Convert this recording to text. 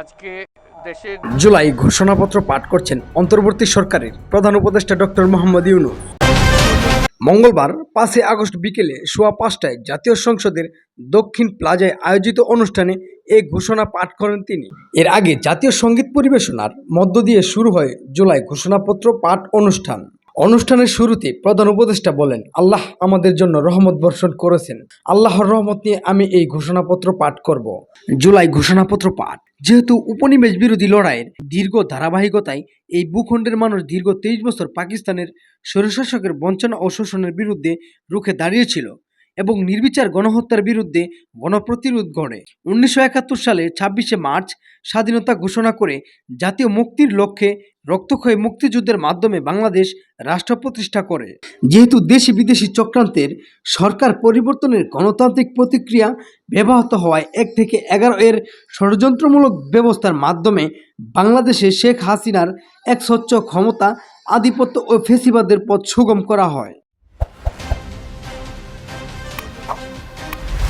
আজকে জুলাই ঘোষণাপত্র পাঠ করছেন অন্তর্বর্তী সরকারের প্রধান উপদেষ্টা ডক্টর মোহাম্মদ ইউনুস। মঙ্গলবার পাঁচই আগস্ট বিকেলে সোয়া পাঁচটায় জাতীয় সংসদের দক্ষিণ প্লাজায় আয়োজিত অনুষ্ঠানে এই ঘোষণা পাঠ করেন তিনি। এর আগে জাতীয় সংগীত পরিবেশনার মধ্য দিয়ে শুরু হয় জুলাই ঘোষণাপত্র পাঠ অনুষ্ঠান। অনুষ্ঠানের শুরুতে প্রধান উপদেষ্টা বলেন, আল্লাহ আমাদের জন্য রহমত বর্ষণ করেছেন। আল্লাহর রহমত নিয়ে আমি এই ঘোষণাপত্র পাঠ করব। জুলাই ঘোষণাপত্র পাঠ। যেহেতু উপনিবেশ বিরোধী লড়াইয়ের দীর্ঘ ধারাবাহিকতায় এই ভূখণ্ডের মানুষ দীর্ঘ তেইশ বছর পাকিস্তানের স্বৈরশাসকের বঞ্চনা ও শোষণের বিরুদ্ধে রুখে দাঁড়িয়েছিল এবং নির্বিচার গণহত্যার বিরুদ্ধে গণপ্রতিরোধ গড়ে। উনিশশো একাত্তর সালে ছাব্বিশে মার্চ স্বাধীনতা ঘোষণা করে জাতীয় মুক্তির লক্ষ্যে রক্তক্ষয়ী মুক্তিযুদ্ধের মাধ্যমে বাংলাদেশ রাষ্ট্র প্রতিষ্ঠা করে। যেহেতু দেশি বিদেশি চক্রান্তের সরকার পরিবর্তনের গণতান্ত্রিক প্রতিক্রিয়া ব্যবহৃত হওয়ায় এক থেকে এগারো এর ষড়যন্ত্রমূলক ব্যবস্থার মাধ্যমে বাংলাদেশে শেখ হাসিনার এক স্বচ্ছ ক্ষমতা, আধিপত্য ও ফেসিবাদের পথ সুগম করা হয়। ครับ